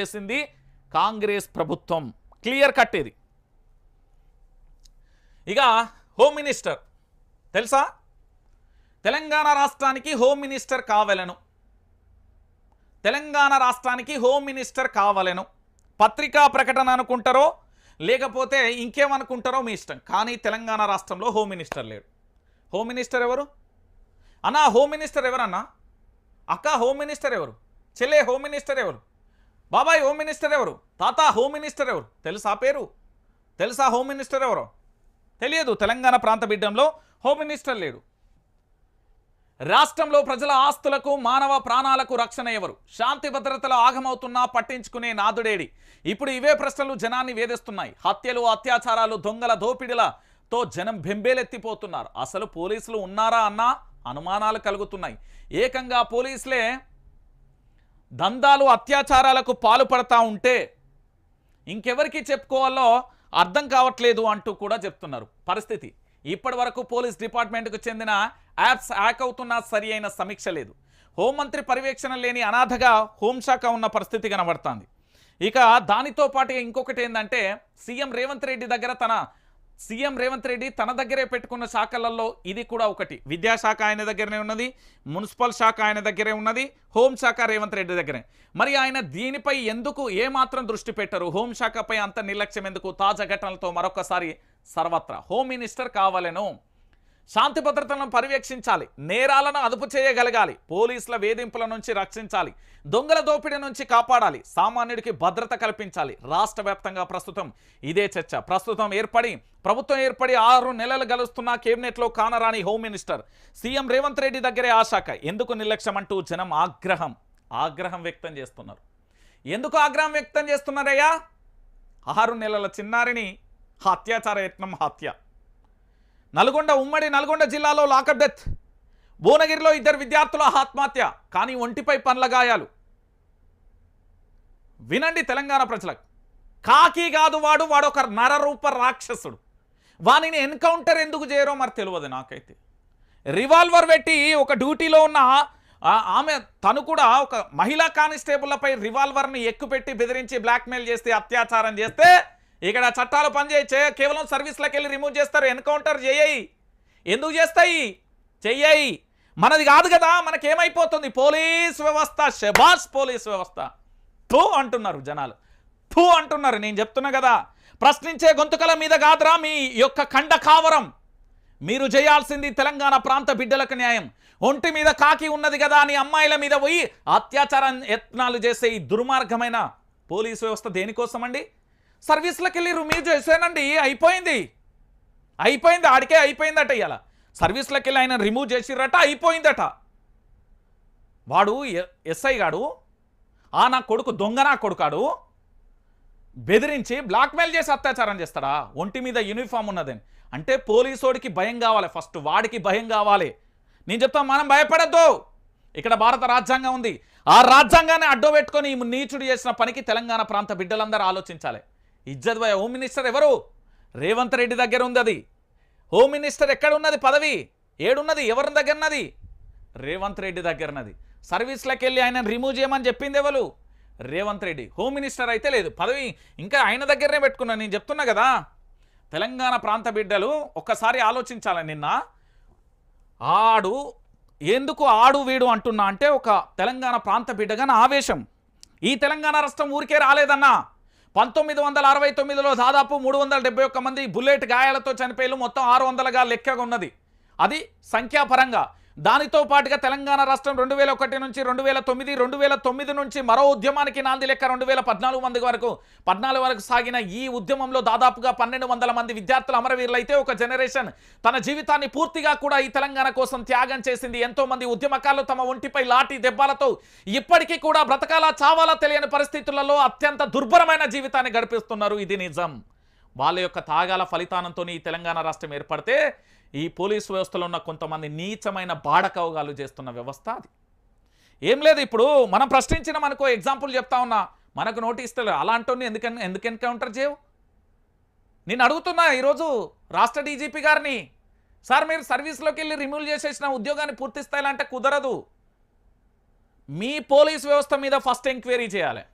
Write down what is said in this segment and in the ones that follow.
చేసింది కాంగ్రెస్ ప్రభుత్వం. Clear cut ఇది. ఇక హోమ్ మినిస్టర్. తెలుసా? తెలంగాణ రాష్ట్రానికి హోమ్ మినిస్టర్ కావలను. తెలంగాణ రాష్ట్రానికి హోమ్ మినిస్టర్ కావలను. పత్రికా ప్రకటన అనుకుంటారో లేకపోతే ఇంకేమనుకుంటారో మీ ఇష్టం. కానీ తెలంగాణ రాష్ట్రంలో హోమ్ మినిస్టర్ లేడు. హోమ్ మినిస్టర్ ఎవరు? అన్నా హోమ్ మినిస్టర్ ఎవరన్నా? అక్క హోమ్ మినిస్టర్ ఎవరు? చెల్లె హోమ్ మినిస్టర్ ఎవరు? బాబాయ్ హోమ్ మినిస్టర్ ఎవరు? తాత హోమ్ మినిస్టర్ ఎవరు? తెలుసా పేరు? తెలుసా హోమ్ మినిస్టర్ ఎవరు? తెలియదు తెలంగాణ ప్రాంత బిడ్డంలో హోమ్ మినిస్టర్ లేడు. రాష్ట్రంలో ప్రజల ఆస్తులకు మానవ ప్రాణాలకు రక్షణ ఎవరు? శాంతి భద్రతలు ఆగమవుతున్నా పట్టించుకునే నాదుడేడి. ఇప్పుడు ఇవే ప్రశ్నలు జనాన్ని వేధిస్తున్నాయి. హత్యలు అత్యాచారాలు దొంగల దోపిడిలతో జనం బెంబేలెత్తిపోతున్నారు. అసలు పోలీసులు ఉన్నారా అన్న అనుమానాలు కలుగుతున్నాయి. ఏకంగా పోలీసులే దందాలు అత్యాచారాలకు పాల్పడతా ఉంటే ఇంకెవరికి చెప్పుకోవాలో అర్థం కావట్లేదు అంటూ కూడా చెప్తున్నారు. పరిస్థితి ఇప్పటి వరకు పోలీస్ డిపార్ట్మెంట్కు చెందిన యాప్స్ హ్యాక్ అవుతున్నా సరి అయిన సమీక్ష లేదు. హోంమంత్రి పర్యవేక్షణ లేని అనాథగా హోంశాఖ ఉన్న పరిస్థితి కనబడుతుంది. ఇక దానితో పాటుగా ఇంకొకటి ఏంటంటే సీఎం రేవంత్ రెడ్డి దగ్గర తన సీఎం రేవంత్ రెడ్డి తన దగ్గరే పెట్టుకున్న శాఖలలో ఇది కూడా ఒకటి. విద్యాశాఖ ఆయన దగ్గరనే ఉన్నది మున్సిపల్ శాఖ ఆయన దగ్గరే ఉన్నది హోంశాఖ రేవంత్ రెడ్డి దగ్గరే. మరి ఆయన దీనిపై ఎందుకు ఏమాత్రం దృష్టి పెట్టరు? హోంశాఖపై అంత నిర్లక్ష్యం ఎందుకు? తాజా ఘటనలతో మరొకసారి సర్వత్రా. Home minister కావాలను. శాంతి భద్రతలను పర్యవేక్షించాలి నేరాలను అదుపు చేయగలగాలి పోలీసుల వేధింపుల నుంచి రక్షించాలి దొంగల దోపిడీ నుంచి కాపాడాలి సామాన్యుడికి భద్రత కల్పించాలి. రాష్ట్ర వ్యాప్తంగా ప్రస్తుతం ఇదే చర్చ. ప్రస్తుతం ఏర్పడి ప్రభుత్వం ఏర్పడి ఆరు నెలలు గలుస్తున్న కేబినెట్లో కానరాని home minister CM Revanth Reddy దగ్గరే ఆశాఖ ఎందుకు నిర్లక్ష్యం అంటూ జనం ఆగ్రహం ఆగ్రహం వ్యక్తం చేస్తున్నారు. ఎందుకు ఆగ్రహం వ్యక్తం చేస్తున్నారయ్యా? ఆరు నెలల చిన్నారిని హత్యాచార యత్నం హత్య. నల్గొండ ఉమ్మడి నల్గొండ జిల్లాలో లాకప్ డెత్. భువనగిరిలో ఇద్దరు విద్యార్థుల ఆత్మహత్య కానీ ఒంటిపై పండ్ల గాయాలు. వినండి తెలంగాణ ప్రజలకు. కాకి కాదు వాడు వాడు ఒక నరరూప రాక్షసుడు. వానిని ఎన్కౌంటర్ ఎందుకు చేయరో మరి తెలియదు నాకైతే. రివాల్వర్ పెట్టి ఒక డ్యూటీలో ఉన్న ఆమె తను కూడా ఒక మహిళా కానిస్టేబుల్లపై రివాల్వర్ని ఎక్కుపెట్టి బెదిరించి బ్లాక్మెయిల్ చేస్తే అత్యాచారం చేస్తే ఇక్కడ చట్టాలు పనిచేయచ్చే కేవలం సర్వీస్లకు వెళ్ళి రిమూవ్ చేస్తారు ఎన్కౌంటర్ చేయయి ఎందుకు చేస్తాయి? చెయ్యాయి. మనది కాదు కదా మనకేమైపోతుంది? పోలీస్ వ్యవస్థ షబాస్ పోలీస్ వ్యవస్థ. థూ అంటున్నారు జనాలు. థూ అంటున్నారు నేను చెప్తున్నా కదా. ప్రశ్నించే గొంతుకల మీద కాదురా మీ యొక్క ఖండ కావరం. మీరు చేయాల్సింది తెలంగాణ ప్రాంత బిడ్డలకు న్యాయం. ఒంటి మీద కాకి ఉన్నది కదా అని అమ్మాయిల మీద పోయి అత్యాచారం యత్నాలు చేసే ఈ దుర్మార్గమైన పోలీసు వ్యవస్థ దేనికోసం అండి సర్వీస్లకు వెళ్ళి రిమూవ్ చేసానండి అయిపోయింది. అయిపోయింది ఆడికే అయిపోయిందట ఇవాళ సర్వీస్లోకి వెళ్ళి ఆయన రిమూవ్ చేసిరట అయిపోయిందట. వాడు ఎస్ఐ గాడు ఆ నా కొడుకు దొంగ నా కొడుకాడు బెదిరించి బ్లాక్మెయిల్ చేసి అత్యాచారం చేస్తాడా? ఒంటి మీద యూనిఫామ్ ఉన్నదని. అంటే పోలీసోడికి భయం కావాలి ఫస్ట్ వాడికి భయం కావాలి. నేను చెప్తాను మనం భయపడద్దు. ఇక్కడ భారత రాజ్యాంగం ఉంది. ఆ రాజ్యాంగాన్ని అడ్డు పెట్టుకొని ఈ నీచుడు చేసిన పనికి తెలంగాణ ప్రాంత బిడ్డలందరూ ఆలోచించాలి. ఇజ్జత్ భయ హోమ్ మినిస్టర్ ఎవరు? రేవంత్ రెడ్డి దగ్గర ఉంది అది హోమ్ మినిస్టర్ ఎక్కడ ఉన్నది? పదవి. ఏడున్నది? ఎవరి దగ్గర ఉన్నది రేవంత్ రెడ్డి దగ్గరన్నది. సర్వీస్లోకి వెళ్ళి ఆయన రిమూవ్ చేయమని చెప్పింది ఎవరు? రేవంత్ రెడ్డి. హోమ్ మినిస్టర్ అయితే లేదు. పదవి. ఇంకా ఆయన దగ్గరనే పెట్టుకున్నాను నేను చెప్తున్నా కదా. తెలంగాణ ప్రాంత బిడ్డలు ఒక్కసారి ఆలోచించాలి నిన్న. ఆడు ఎందుకు ఆడు వీడు అంటున్నా అంటే ఒక తెలంగాణ ప్రాంత బిడ్డగా నా ఆవేశం. ఈ తెలంగాణ రాష్ట్రం ఊరికే రాలేదన్నా. పంతొమ్మిది వందల అరవై తొమ్మిదిలో దాదాపు మూడు వందల డెబ్బై ఒక్క మంది బుల్లెట్ గాయాలతో చనిపోయి మొత్తం ఆరు వందలుగా లెక్కగా ఉన్నది. అది సంఖ్యాపరంగా దానితో పాటుగా తెలంగాణ రాష్ట్రం రెండు వేల ఒకటి నుంచి రెండు వేల తొమ్మిది రెండు వేల తొమ్మిది నుంచి మరో ఉద్యమానికి నాంది లెక్క రెండు వేల పద్నాలుగు మంది వరకు పద్నాలుగు వరకు సాగిన ఈ ఉద్యమంలో దాదాపుగా పన్నెండు వందల మంది విద్యార్థులు అమరవీరులు అయితే ఒక జనరేషన్ తన జీవితాన్ని పూర్తిగా కూడా ఈ తెలంగాణ కోసం త్యాగం చేసింది. ఎంతో మంది ఉద్యమకారులు తమ ఒంటిపై లాఠీ దెబ్బలతో ఇప్పటికీ కూడా బ్రతకాలా చావాలా తెలియని పరిస్థితులలో అత్యంత దుర్భరమైన జీవితాన్ని గడిపిస్తున్నారు. ఇది నిజం. వాళ్ళ యొక్క తాగాల ఫలితానంతో ఈ తెలంగాణ రాష్ట్రం ఏర్పడితే ఈ పోలీసు వ్యవస్థలో ఉన్న కొంతమంది నీచమైన బాడకవగాలు చేస్తున్న వ్యవస్థ అది. ఏం లేదు ఇప్పుడు మనం ప్రశ్నించిన మనకు ఎగ్జాంపుల్ చెప్తా ఉన్నా మనకు నోటీస్ తెలియదు అలాంటి ఎందుకని ఎందుకు ఎన్కౌంటర్ చేయవు? నేను అడుగుతున్నా ఈరోజు రాష్ట్ర డీజీపీ గారిని సార్ మీరు సర్వీస్లోకి వెళ్ళి రిమూవ్ చేసేసిన ఉద్యోగాన్ని పూర్తి స్థాయిలో అంటే కుదరదు. మీ పోలీస్ వ్యవస్థ మీద ఫస్ట్ ఎంక్వైరీ చేయాలి.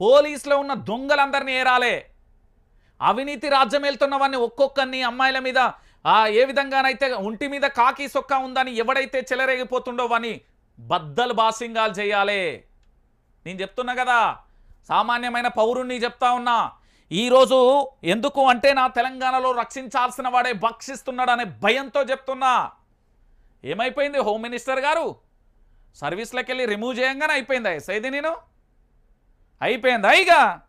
పోలీసులో ఉన్న దొంగలందరినీ ఏరాలే. అవినీతి రాజ్యం వెళ్తున్నవన్నీ ఒక్కొక్కరిని అమ్మాయిల మీద ఏ విధంగానైతే ఒంటి మీద కాకి సొక్క ఉందని ఎవడైతే చెలరేగిపోతుండో వాని బద్దలు బాసింగాలు చేయాలి. నేను చెప్తున్నా కదా సామాన్యమైన పౌరుణ్ణి చెప్తా ఉన్నా ఈరోజు ఎందుకు అంటే నా తెలంగాణలో రక్షించాల్సిన వాడే భక్షిస్తున్నాడు అనే భయంతో చెప్తున్నా. ఏమైపోయింది? హోమ్ మినిస్టర్ గారు సర్వీస్లోకి వెళ్ళి రిమూవ్ చేయంగానే అయిపోయింది సైది నేను? అయిపోయిందా? ఇక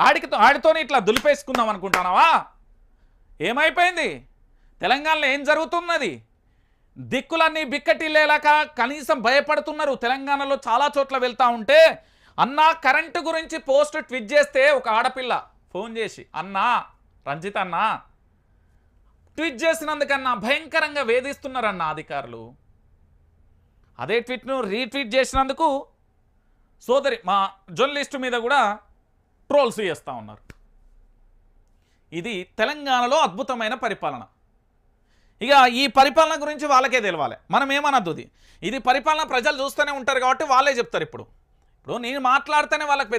ఆడికి ఆడితోనే ఇట్లా దులిపేసుకుందాం అనుకుంటున్నావా? ఏమైపోయింది? తెలంగాణలో ఏం జరుగుతున్నది? దిక్కులన్నీ బిక్కటిల్లేలాక కనీసం భయపడుతున్నారు. తెలంగాణలో చాలా చోట్ల వెళ్తూ ఉంటే అన్నా కరెంటు గురించి పోస్ట్ ట్విట్ చేస్తే ఒక ఆడపిల్ల ఫోన్ చేసి అన్నా రంజిత్ అన్నా. ట్వీట్ చేసినందుకన్నా భయంకరంగా వేధిస్తున్నారన్న అధికారులు. అదే ట్వీట్ను రీట్వీట్ చేసినందుకు సోదరి మా జర్నలిస్టు మీద కూడా ట్రోల్స్ చేస్తూ ఉన్నారు. ఇది తెలంగాణలో అద్భుతమైన పరిపాలన. ఇక ఈ పరిపాలన గురించి వాళ్ళకే తెలవాలి. మనం ఏమనద్దు ఇది. ఇది పరిపాలన ప్రజలు చూస్తూనే ఉంటారు కాబట్టి వాళ్ళే చెప్తారు ఇప్పుడు. ఇప్పుడు నేను మాట్లాడితేనే వాళ్ళకి